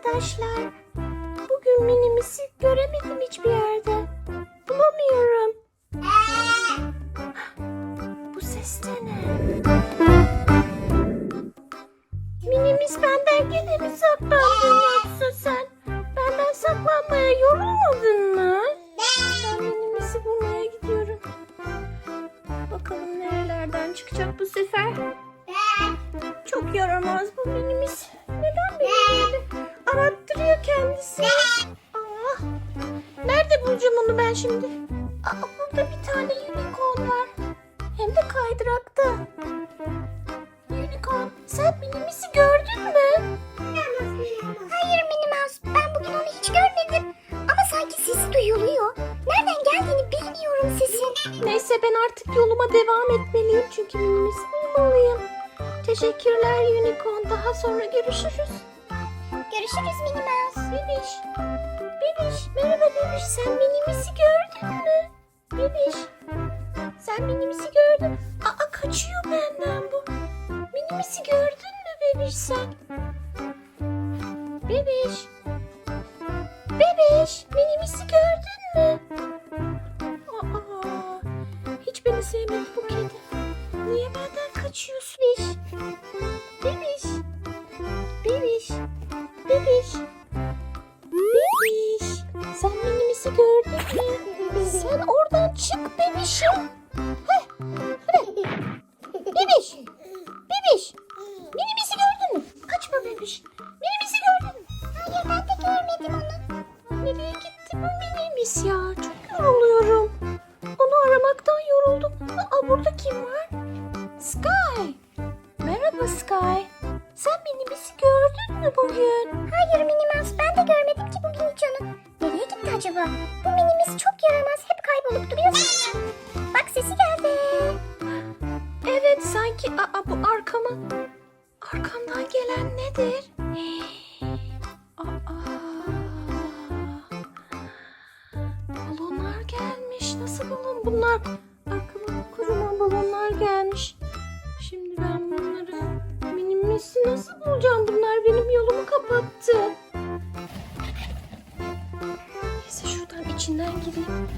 arkadaşlar. Bugün minimisi göremedim hiçbir yerde. Bulamıyorum. Bu ses de ne? Minimis benden gene mi saklandın yoksa sen? Benden saklanmaya yorulmadın mı? Ben minimisi bulmaya gidiyorum. Bakalım nerelerden çıkacak bu sefer. Çok yaramaz bu minimis. Onu ben şimdi? Aa, burada bir tane unicorn var. Hem de kaydırakta. Unicorn sen minimisi gördün mü? Hayır Minimouse. Ben bugün onu hiç görmedim. Ama sanki sesi duyuluyor. Nereden geldiğini bilmiyorum sesin. Neyse ben artık yoluma devam etmeliyim çünkü minimisi bulmalıyım. Teşekkürler unicorn. Daha sonra görüşürüz. Görüşürüz Minimouse. Bebiş. Bebiş. Bebiş. Sen minimisi gördün mü? Bebiş. Sen minimisi gördün. Aa kaçıyor benden bu. Minimisi gördün mü Bebiş sen? Bebiş. Bebiş. Minimisi gördün mü? Aa, hiç beni sevmedi bu kedi. Niye benden kaçıyorsun? Bebiş. Bebiş. Bebiş. Bebiş. Bebişim. Heh. Bebiş. Bebiş. Minimisi gördün mü? Kaçma bebiş. Minimisi gördün mü? Hayır ben de görmedim onu. Nereye gitti bu minimis ya? Çok yoruluyorum. Onu aramaktan yoruldum. Aa burada kim var? Sky. Merhaba Sky. Sen minimisi gördün mü bugün? Hayır Minimouse ben de görmedim ki bugün hiç onu. Nereye gitti acaba? Bu Minimis çok yaramaz. Hep kaybolup duruyor. Nedir? Aa, balonlar gelmiş. Nasıl balon bunlar? Arkama kocaman balonlar gelmiş. Şimdi ben bunları minimisi nasıl bulacağım? Bunlar benim yolumu kapattı. Neyse şuradan içinden gireyim.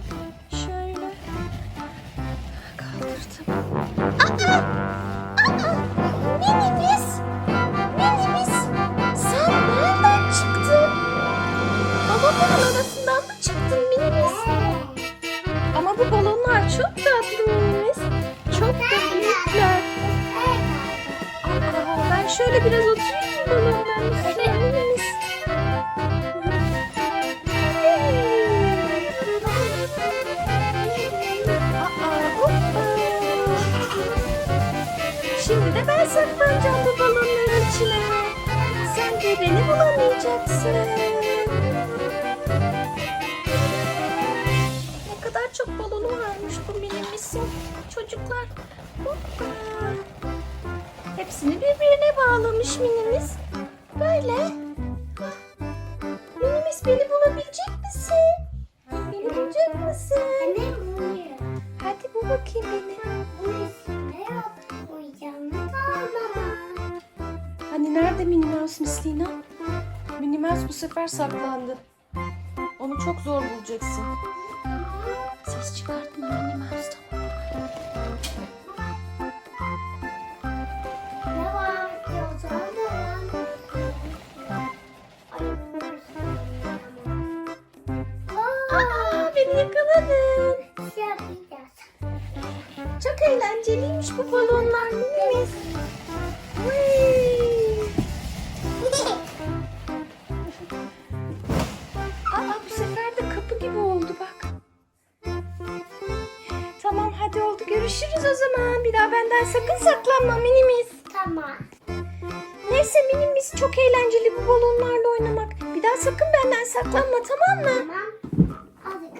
Çok tatlı. Çok da büyükler. Aa, ben şöyle biraz oturayım Minimiz? Aa, hoppa. Şimdi de ben saklanacağım bu balonların içine. Sen de beni bulamayacaksın. Hepsini birbirine bağlamış minimiz. Böyle. Minimis beni bulabilecek misin? Beni bulacak mısın? Anne uyuyor. Hadi bul bakayım beni. Bu üstüne tamam. Hani nerede Minnie Mouse Miss Lina? Minnie Mouse bu sefer saklandı. Onu çok zor bulacaksın. Ses çıkartma Minnie Mouse Aa, beni yakaladın. şey yapacağız. Çok eğlenceliymiş bu balonlar Mouse. Vay. Aa bu sefer de kapı gibi oldu bak. Tamam hadi oldu görüşürüz o zaman. Bir daha benden sakın saklanma Minimiz. Tamam. Neyse Minimiz çok eğlenceli bu balonlarla oynamak. Bir daha sakın benden saklanma tamam mı? Tamam.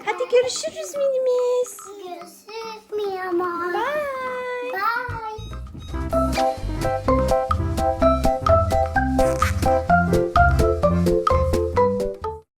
Hadi. Görüşürüz Minimiz. Görüşürüz Miyama.